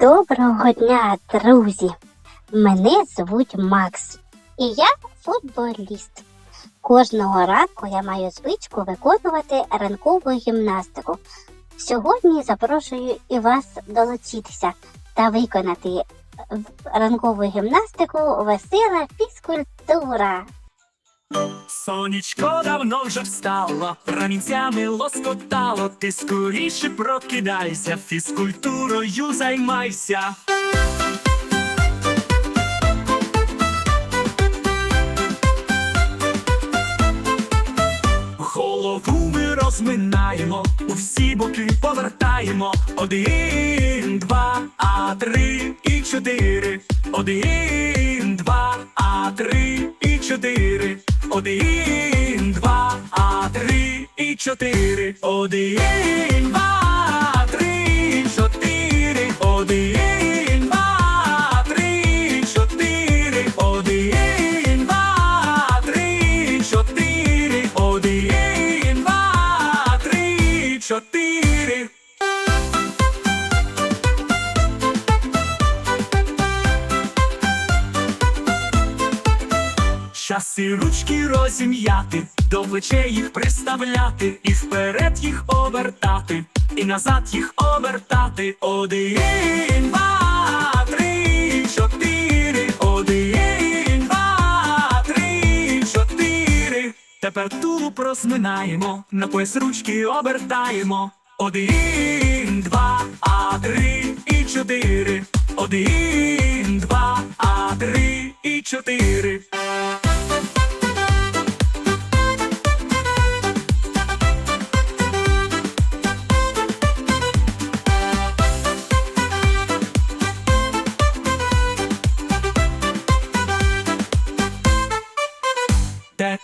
Доброго дня, друзі! Мене звуть Макс, і я футболіст. Кожного ранку я маю звичку виконувати ранкову гімнастику. Сьогодні запрошую і вас долучитися та виконати ранкову гімнастику Весела фізкультура. Сонечко давно вже встало, промінцями лоскотало, ти скоріше прокидайся, фізкультурою займайся. Голову ми розминаємо, у всі боки повертаємо. Один, два, а три і чотири. Один, два, а три і чотири. Один, два, а три і чотири. Один, два, три, чотири. Один, два, три, чотири. Один, два, три, чотири. Один, два, три, чотири. Час і ручки розім'яти, до плечей їх приставляти, і вперед їх обертати, і назад їх обертати. Один, два, три, чотири, один, два, три, чотири. Тепер тулуб розминаємо, на пояс ручки обертаємо. Один, два, а три і чотири. Один, два, а три і чотири.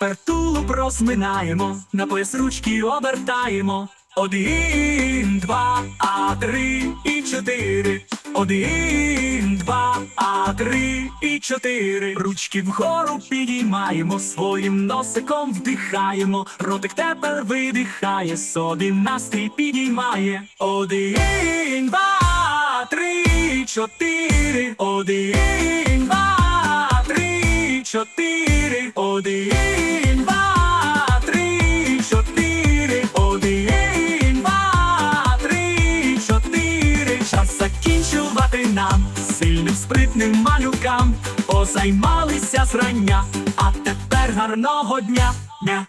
Тепер тулуб розминаємо, на пояс ручки обертаємо. Один, два, а три і чотири. Один, два, а три і чотири. Ручки вгору підіймаємо, своїм носиком вдихаємо. Ротик тепер видихає, собі настрій підіймає. Один, два, три, чотири. Один, два, три, чотири. Один, сильним спритним малюкам. Позаймалися зрання, а тепер гарного дня. дня.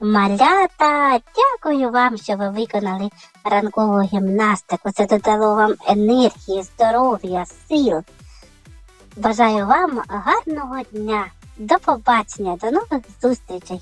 Малята, дякую вам, що ви виконали ранкову гімнастику. Це додало вам енергії, здоров'я, сил. Бажаю вам гарного дня. До побачення, до нових зустрічей!